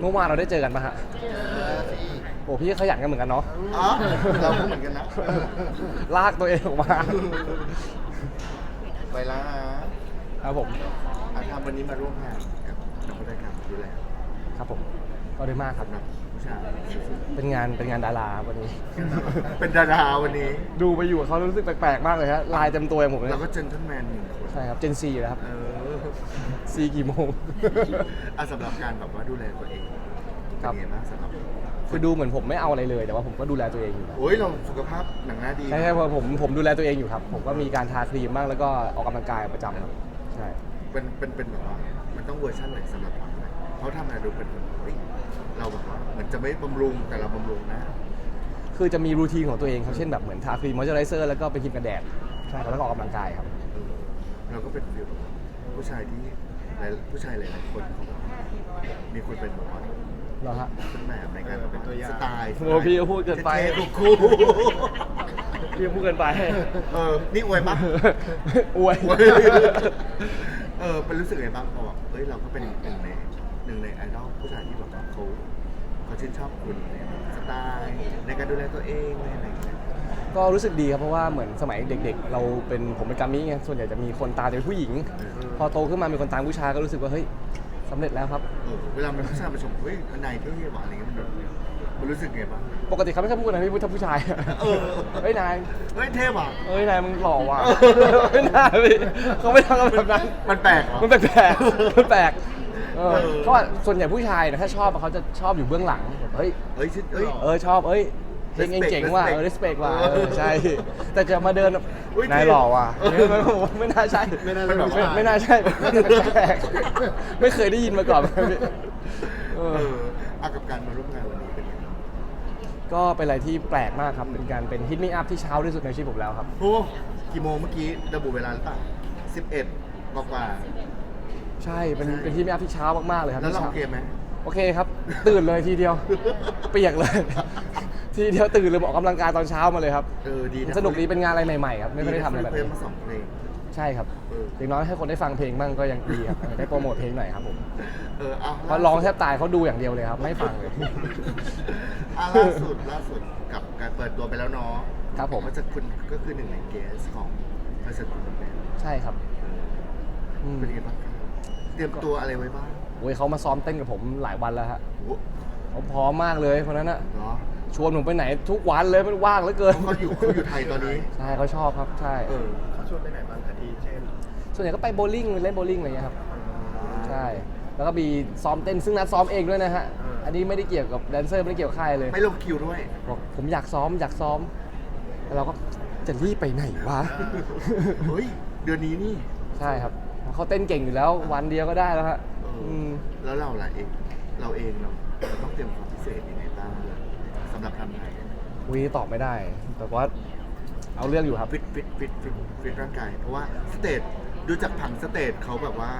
เมื่อวานเราได้เจอกันปะฮะโอ้พี่ขยันกันเหมือนกันเนาะอ๋อเราก็เหมือนกันนะลากตัวเองออกมาไปแล้วนะครับผมอาทำวันนี้มาร่วมงานกับนักวิทยาการดูแลครับผมก็ได้มากครับสำหรับผู้ชายเป็นงานเป็นงานดาราวันนี้ เป็นดาราวันนี้ ดูไปอยู่กับเขารู้สึกแปลกๆมากเลยฮะลายเต็มตัวอย่างผมเลยเราก็เจนทันแมนหนึ่งคนใช่ครับเจนซีนะครับเออ ซีกี่โมง อะสำหรับการแบบว่าดูแลตัวเองครับเป็นไงบ้างสำหรับคือดูเหมือนผมไม่เอาอะไรเลย แต่ว่าผมก็ดูแลตัวเองอยู่นะโอ้ยเราสุขภาพหนังหน้าดี ใช่ใช่เพราะผมผมดูแลตัวเองอยู่ครับ ผมก็มีการทาครีมบ้างแล้วก็ออกกำลังกายประจำครับใช่ เป็นเป็นเป็นแบบว่ามันต้องเวอร์ชันไหนสำหรับเรานะเขาทำงานดูเป็นแบบเฮ้ยเราแบบว่าเหมือนจะไม่บำรุงแต่เราบำรุงนะ คือจะมีรูทีนของตัวเองครับเช่นแบบเหมือนทาครีมมอยเจอไรเซอร์แล้วก็เป็นครีมกันแดดใช่ครับแล้วก็ออกกำลังกายครับ เออเราก็เป็นฟิลผู้ชายที่ หลายผู้ชายหลายๆคนเขาแบบมีคนเป็นแบบว่าเหรอฮะ เป็นแบบในการแบบว่าสไตล์โอ้พี่ก็พูดเกินไป ท่ๆคู่พี่พูดเกินไป ๆเออนี่อวยปะ อวย เออเป็นรู้สึกไงบ้างพอแบบเฮ้ยเราก็เป็นหนึ่งในหนึ่งในไอดอลผู้ชายที่แบบว่าเขาเขาชื่นชอบคุณในสไตล์ในการดูแลตัวเองในอะไรอย่างเงี้ย ก็รู้สึกดีครับเพราะว่าเหมือนสมัยเด็ก ๆ เราเป็นผมเป็นกามิไงส่วนใหญ่จะมีคนตามแต่เป็นผู้หญิง พอโตขึ้นมามีคนตามผู้ชายก็รู้สึกว่าเฮ้ยสำเร็จแล้วครับเออเวลามันผู้ชายมาชมเฮ้ยนายเท่หว่ะอะไรเงี้ยมันแบบมันรู้สึกไงบ้าง ปกติเขาไม่ค่อยพูดนะพี่พูดถ้าผู้ชายเออ เฮ้ยนายเฮ้ยเท่ว่ะ เฮ้ยนายมึงหล่อว่ะเออไม่น่าพี่เขาไม่ทำกันแบบนั้น มันแปลกเหรอ มันแปลกๆมันแปลกเออเออเพราะว่าส่วนใหญ่ผู้ชายนะถ้าชอบอะเขาจะชอบอยู่เบื้องหลังแบบเฮ้ย เฮ้ยชิดเฮ้ย เออชอบเอ้ย เพลง Respect เจ๋งๆว่ะเออ respect respect ว่ะเออเออใช่ แต่จะมาเดินแบบอุ๊ยนายหล่อว่ะเออเนี่ยมันผมไม่น่าใช่ไม่น่าใช่ไม่ผู้ชาย ไม่น่าใช่แปลกไม่เคยได้ยินมาก่อนพี่เอเออ อเอากับการมาร่วมงานวันนี้เป็นยังไงบ้างก็เป็นอะไรที่แปลกมากครับเป็นการเป็นฮิตมีอัพที่เช้าที่สุดในชีวิตผมแล้วครับ โอ้กี่โมงเมื่อกี้ระบุเวลาหรือเปล่าสิบเอ็ดกว่าใช่เป็นเป็นฮิตมีอัพที่เช้ามากๆเลยครับๆแล้วเราที่โอช้เคไหม โอเคครับ ตื่นเลยทีเดียว เปียกเลย ทีเดียวตื่นเลยออกกำลังกายตอนเช้ามาเลยครับ เออดีนะสนุกดีเป็นงานอะไรใหม่ๆครับไม่ค่อยได้ทำอะไรแบบเพลงนี้มาสองเพลง ใช่ครับเออ อย่างน้อยให้คนได้ฟังเพลงบ้างก็ยังดีครับเออได้โปรโมทเพลงหน่อยครับผมเออเอาเพราะร้องแทบตายเขาดูอย่างเดียวเลยครับไม่ฟังเลย อะล่าสุดล่าสุดกับการเปิดตัวไปแล้วเนาะครับผม ก็จะคุณก็คือหนึ่งในเกสของบริษัทคุณแม่ใช่ครับอืมเป็นยังไงบ้างครับเตรียมตัวอะไรไว้บ้างโอ้ยเขามาซ้อมเต้นกับผมหลายวันแล้วฮะโอ้เขาพร้อมมากเลยคนนั้นอะเหรอ ชวนผมไปไหนทุกวันเลยมันว่างเหลือเกินเขาอยู่เขาอยู่ไทยตอนนี้ใช่เขาชอบครับใช่เออเขาชวนไปไหนบ้างคดีเช่นส่วนใหญ่ก็ไปโบว์ลิ่งเล่นโบว์ลิ่งอะไรเงี้ยครับใช่แล้วก็มีซ้อมเต้นซึ่งนัดซ้อมเองด้วยนะฮะอันนี้ไม่ได้เกี่ยวกับแดนเซอร์ไม่ได้เกี่ยวกับค่ายเลยไม่ลงคิวด้วยบอกผมอยากซ้อมอยากซ้อมแล้วเราก็จะรีบไปไหนวะเฮ้ยเดือนนี้นี่ใช่ครับเขาเต้นเก่งอยู่แล้ววันเดียวก็ได้แล้วฮะเออออืมแล้วเราล่ะเองเราเองเราเราต้องเตรียมความพิเศษยังไงบ้างสำหรับทำไทยวีตอบไม่ได้ แต่ว่าเอาเรื่องอยู่ครับฟิตฟิตฟิตฟิตฟิตร่างกาย เพราะว่าสเตจดูจากผังสเตจเขาแบบว่า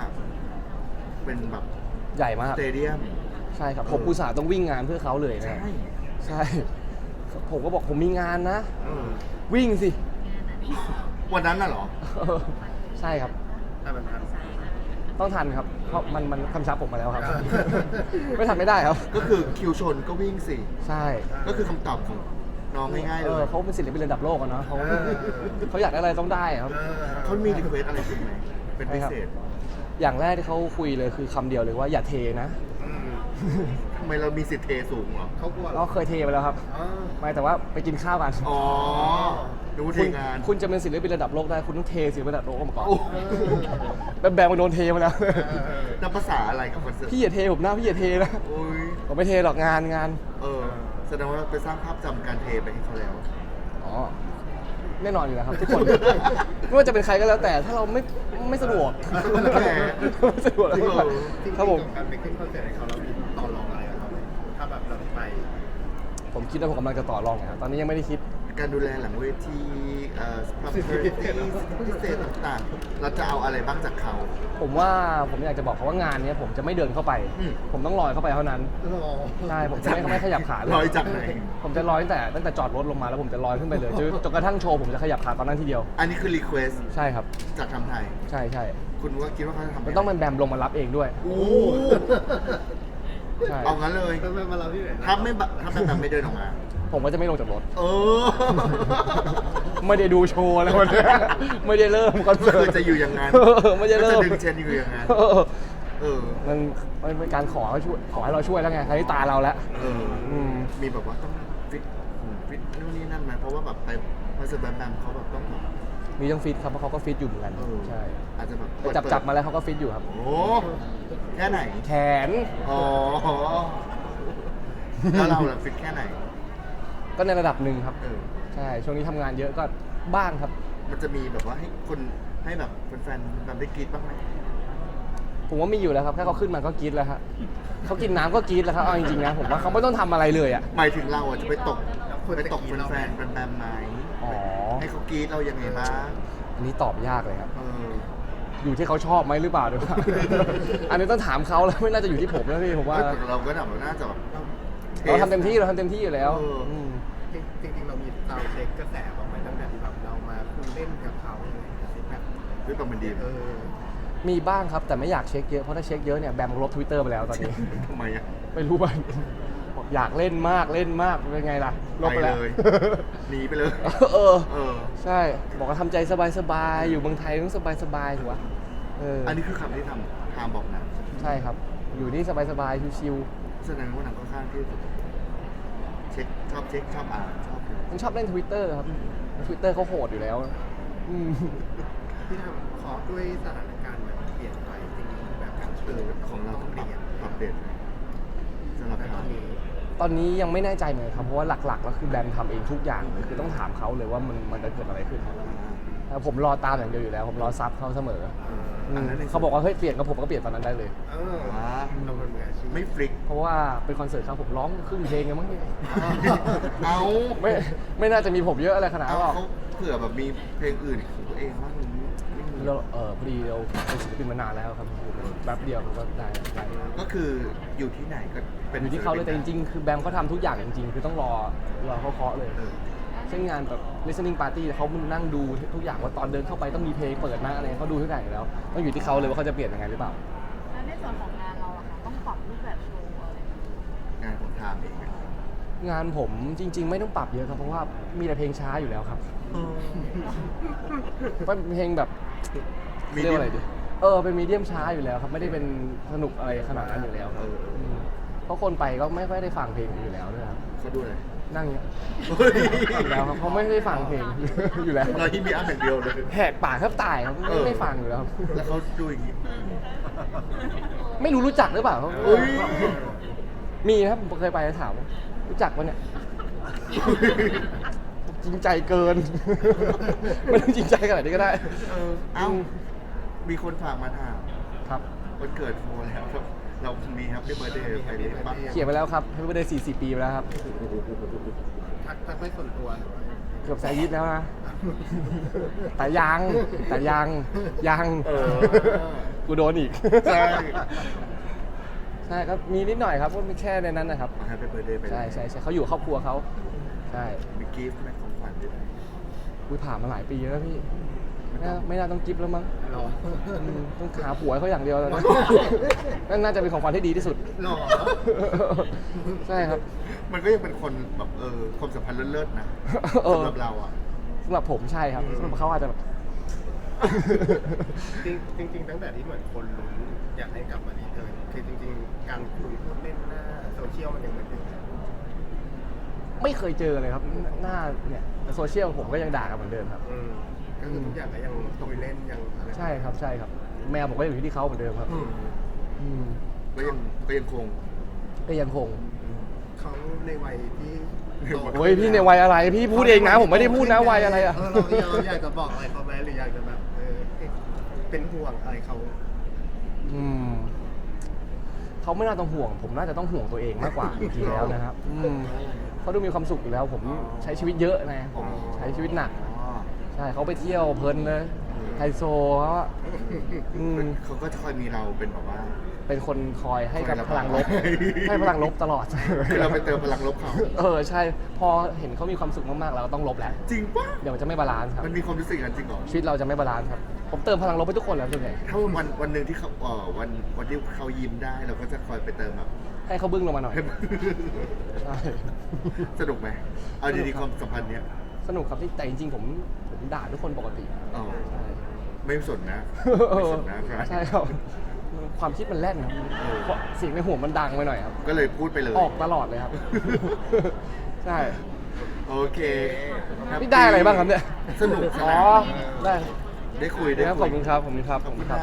เป็นแบบใหญ่มากสเตเดียม ใช่ครับเออผมอุตส่าห์ต้องวิ่งงานเพื่อเขาเลยใช่นะใช่ ผมก็บอกผมมีงานนะเออวิ่งสิวันนั้นน่ะเหรอ ใช่ครับถ้ามันทันต้องทันครับ เพราะมันมันคำชับผมมาแล้วครับ ไม่ทันไม่ได้ครับ ก็คือคิวชนก็วิ่งสิ ใช่ก็คือคำตอบของน้องง่ายๆเลเอยอเขาเป็นศิลปินระดับโลกอะเนาะเขาเขาอยากได้อะไรต้องได้ครับเขามีรีเควสอะไรคุณไหมเป็นพิเศษอย่างแรกที่เขาคุยเลยคือคำเดียวเลยว่าอย่าเทนะทำ ไมเรามีสิทธิ์เทสูงเหรอเขากลัวเหรเราอเคยเทไปแล้วครับอ๋อไม่แต่ว่าไปกินข้าวกันอ๋อดูเทคุณงานคุณจะเป็นศิลปินระดับโลกได้คุณต้องเทศิลปินระดับโลกมาก่อนโอ้แบมแบมมาโดนเทมาแล้ว นับภาษาอะไรกับคอนเสิร์ตพี่อย่าเทผมนะพี่อย่าเทนะโอ้ยผมไม่เทหรอกงานงานเออแสดงว่าไปสร้างภาพจำการเทไปให้เขาแล้ว อ๋อแน่นอนอยู่แล้วครับทุกคน ไม่ว่าจะเป็นใครก็แล้วแต่ถ้าเราไม่ไม่สะดวกแหมไม่สะดวกจริงเหรอ ครับผม การไปขึ้นคอนเสิร์ตให้เขาเรา ผมคิดว่าผมกำลังจะต่อรองนะครับตอนนี้ยังไม่ได้คิด การดูแลหลังเวทีเอ่อความพิเศษพิเศษต่างๆ เราจะเอาอะไรบ้างจากเขา ผมว่าผมอยากจะบอกเขาว่างานเนี้ยผมจะไม่เดินเข้าไป อืม ผมต้องลอยเข้าไปเท่านั้น รอ ใช่ ผมจะไม่ไม่ขยับขาเลยลอยจากไหน ผมจะลอยตั้งแต่ตั้งแต่จอดรถลงมาแล้วผมจะลอยขึ้นไปเลยจนจนกระทั่งโชว์ผมจะขยับขาตอนนั้นทีเดียว อันนี้คือรีเควสใช่ครับ จากทำไทย ใช่ใช่คุณว่าคิดว่าเขาจะทำไหมันต้องเป็นแบมลงมารับเองด้วย โอ้ ใช่ เอางั้นเลยแล้วมาเราที่ไหนถ้าไม่บะถ้าแบบแบบไม่เดินออกมา ผมก็จะไม่ลงจากรถ เออไม่ได้ดูโชว์แล้ววันเนี้ยไม่ได้เริ่มคอนก็เสิคืร์อตจะอยู่อย่างนั้นเออไม่ได้เริ่มก็จะดึงเชนอยู่อย่างนั้น เออเออ มันมันเป็นการขอให้ช่วยขอให้เราช่วยแล้วไงคราวนี้ตาเราแล้ว เออ อืม มีแบบว่าต้องฟิตหุ่นฟิตนู่นนี่นั่นไหมเพราะว่าแบบไปคอนเสิร์ตแบมแบมเขาแบบต้องแบบมีต้องฟิตครับเพราะเขาก็ฟิตอยู่เหมือนกัน เออใช่อาจจะแบบไปจับจับมาแล้วเขาก็ฟิตอยู่ครับ โอ้ แค่ไหน แขน อ๋อแล้วเราล่ะฟิตแค่ไหน ก็ในระดับหนึ่งครับ เออ ใช่ ช่วงนี้ทำงานเยอะก็บ้างครับ มันจะมีแบบว่าให้คนให้แบบแฟนๆแบบได้กรีดบ้างไหมผมว่ามีอยู่แล้วครับ แค่เขาขึ้นมาก็กรีดแล้วฮะเขากินน้ำก็กรีดแล้วครับ เอาจริงๆนะผมว่าเขาไม่ต้องทำอะไรเลยอะ หมายถึงเราอะจะไปตกไปตกแฟนๆแบมๆไหมอ๋อ ให้เขากรีดเรายังไงบ้างอันนี้ตอบยากเลยครับ เออ อยู่ที่เขาชอบไหมหรือเปล่าด้วยอันนี้ต้องถามเขาแล้วไม่น่าจะอยู่ที่ผมแล้วพี่ผมว่าเอ้ยแต่เราก็แบบว่าน่าจะแบบเราทำเต็มที่เราทำเต็มที่อยู่แล้วเอออืมจริงๆเรามีซาวด์เช็คกระแสบ้างไหมตั้งแต่ที่แบบเรามาคุยเล่นกับเขาเลยแบบด้วยความเป็นดีเออมีบ้างครับแต่ไม่อยากเช็คเยอะเพราะถ้าเช็คเยอะเนี่ยแบมลบทวิตเตอร์ไปแล้วตอนนี้ ทำไมอะ ไม่รู้บ้างบ อกอยากเล่นมากเล่นมากเป็นไงล่ะลบไปแล้วไปเลยหนีไปเลย เออ เออ ใช่ บอกว่าทำใจสบายๆ อยู่เมืองไทยต้องสบายๆถูกปะเอออันนี้คือคำที่ทำทามบอกนะใช่ครับ อยู่นี่สบายๆ ชิวแสดงว่าหนังค่อนข้างที่เช็คชอบเช็คชอบอ่านชอบดูๆมันชอบเล่นทวิตเตอร์ครับทวิตเตอร์เขาโหดอยู่แล้วอืมที่ทำขอด้วยสถานการณ์แบบเปลี่ยนไปจริงๆแบบการเอช่วยอของเราต้องปรับปรับเปลี่ยนสำหรับแต่ตเราอนนี้ ตอนนี้ยังไม่แน่ใจเหมือนกันครับเพราะว่าหลักๆแล้วคือแบมทำเองทุกอย่างเลยคือต้องถามเขาเลยว่ามันมันจะเกิดอะไรขึ้นครับแล้วผมรอตามอย่างเดียวอยู่แล้ว ผมรอซับเขาเสมออืมเขาบอกว่าเฮ้ยเปลี่ยนกับผมก็เปลี่ยนตอนนั้นได้เลย เออเราเป็นมืออาชีพไม่ฟลิก เพราะว่าเป็นคอนเสิร์ตครับผมร้องครึ่งเพลงกันมั้งเนี่ยเอาไม่ไม่น่าจะมีผมเยอะอะไรขนาดเอานั้นหรอก เขาเผื่อแบบมีเพลงอื่นของตัวเองบ้างไม่มี เราเออพอดีเราเป็นศิลปินมานานแล้วครับแป๊บเดียวมันก็ได้ได้ก็คืออยู่ที่ไหนก็เป็นอยู่ที่เขาเลยแต่จริงๆ คือแบมเขาทำทุกอย่างจริงๆ คือต้องรอรอเขาเคาะเลย เออเช่นงานแบบ listening party เขานั่งดูทุกอย่างว่าตอนเดินเข้าไปต้องมีเพลงเปิดนะอะไรเขาดูทุกอย่างอยู่แล้วต้องอยู่ที่เขาเลยว่าเขาจะเปลี่ยนยังไงหรือเปล่า แล้วในส่วนของงานเราอะค่ะต้องปรับรูปแบบโชว์อะไรไหมงานของทามเองนะครับงานผมจริง ๆ ไม่ต้องปรับเยอะครับเพราะว่ามีแต่เพลงช้าอยู่แล้วครับ เป็นเพลงแบบ มีเรียกว่าอะไรดีเออเป็นมีเดียมช้าอยู่แล้วครับไม่ได้เป็นสนุกอะไรขนาดนั้นอยู่แล้วครับเออเอออืมเพราะคนไปก็ไม่ค่อยได้ฟังเพลงอยู่แล้วด้วยครับเขาดูเลยนั่งอย่างเงี้ยเฮ้ยอยู่แล้วครับเขาไม่ได้ฟังเพลง อยู่แล้วเราที่มีอันอย่างเดียวเลย แหกปากแทบตายครับเอไม่อไม่ฟังอยู่แล้วครับแล้วเขาดูอย่างนี้ไม่รู้รู้จักหรือเปล่าครับเฮ้ยมีนะครับผมเคยไปถามว่ารู้จักปะเนี่ย จริงใจเกิน ไม่ต้องจริงใจขนาดนี้ก็ได้เออเอ้า มีคนฝากมาถามครับ วันเกิดโฟแล้วครับ เรามีครับที่เบอร์เดย์ไปเรียนบ้างเขียนไปแล้วครับให้ไปได้40 ปีไปแล้วครับ ทักทักไม่ส่วนตัวหรือว่าเกือบแสนยิดแล้วนะ แต่ยังแต่ยังยังเออ กูโดนอีก ใช่ใช่ครับมีนิดหน่อยครับก็มีแค่ในนั้นนะครับมาให้ไปเบอร์เดย์ไปใช่ใช่ใช่เขาอยู่ครอบครัวเขา ใช่มีกิฟต์ไหมของขวัญด้วยอุ้ยผ่านมาหลายปีแล้วพี่ไม่น่าไม่น่าต้องกิฟต์แล้วมั้งหรออืมต้องหาผัวให้เขาอย่างเดียวแล้วนะนั่นน่าจะเป็นของขวัญที่ดีที่สุด หรอใช่ครับ มันก็ยังเป็นคนแบบเออความสัมพันธ์เลิศๆนะเออ สำหรับเราอะ สำหรับผมใช่ครับสำหรับเขาอาจจะแบบ จริงจริงๆตั้งแต่ที่เหมือนคนลุ้นอยากให้กลับมาดีเทิร์นคือจริง ๆ การคุยพูดเล่นหน้าโซเชียลมันยังเหมือนเดิม ไม่เคยเจอเลยครับหน้าเนี่ยแต่โซเชียลผมก็ยังด่ากันเหมือนเดิมครับ อืมก็คือทุกอย่างก็ยังคุยเล่นยังอะไรใช่ครับใช่ครับ แมวผมก็อยู่ที่เขาเหมือนเดิมครับ อืมอืมก็ยังก็ยังคงก็ยังคงเขาในวัยที่โตโอ้ยพี่ในวัยอะไร พี่พูดเองนะผมไม่ได้พูดนะวัยอะไรอะเเราเราอยากจะบอกอะไรเขาไหมหรืออยากจะแบบเออเป็นห่วงอะไรเขา อืมเขาไม่น่าต้องห่วง ผมน่าจะต้องห่วงตัวเองมากกว่า จริงๆแล้วนะครับ อืม เขาดูมีความสุขอยู่แล้ว ผมใช้ชีวิตเยอะนะอ๋อใช้ชีวิตหนักอ๋อใช่เขาไปเที่ยวเพลินเลยไฮโซเขาอะอืมเขาก็จะคอยมีเราเป็นแบบว่า เป็นคนคอยให้กับคอยระพบายลังลบ ให้พลังลบตลอดคือเราไปเติมพลังลบเขาเออใช่ พอเห็นเขามีความสุขมากๆเราก็ต้องลบแล้ว จริงปะเดี๋ยวมันจะไม่บาลานซ์ครับ มันมีความรู้สึกกันจริงเหรอ ชีวิตเราจะไม่บาลานซ์ครับ ผมเติมพลังลบให้ทุกคนแล้วส่วนใหญ่ถ้าวันวันหนึ่งที่เขาเออวันวันที่เขายิ้มได้เราก็จะคอยไปเติมแบบ ให้เขาบึ้งลงมาหน่อยให้ใช่สนุกไหมเอาดีๆความสัมพันธ์เนี้ยสนุกครับที่แต่จริงๆผมผมด่าทุกคนปกติอ๋อใช่ไม่สนนะเอไม่อสนนะใช่ไหมใช่ครับความคิดมันแล่นครับเออเพราะเสียงในหัวมันดังไปหน่อยครับ ก็เลยพูดไปเลย ออกตลอดเลยครับ ใช่ โอเคแฮปปี้นี่ได้อะไรบ้างครับเนี่ย สนุกสอ๋นาอนได้ ได้คุยได้ครับขคุอยบคุณครับ ขอบคุณครับ ขอบคุณครับ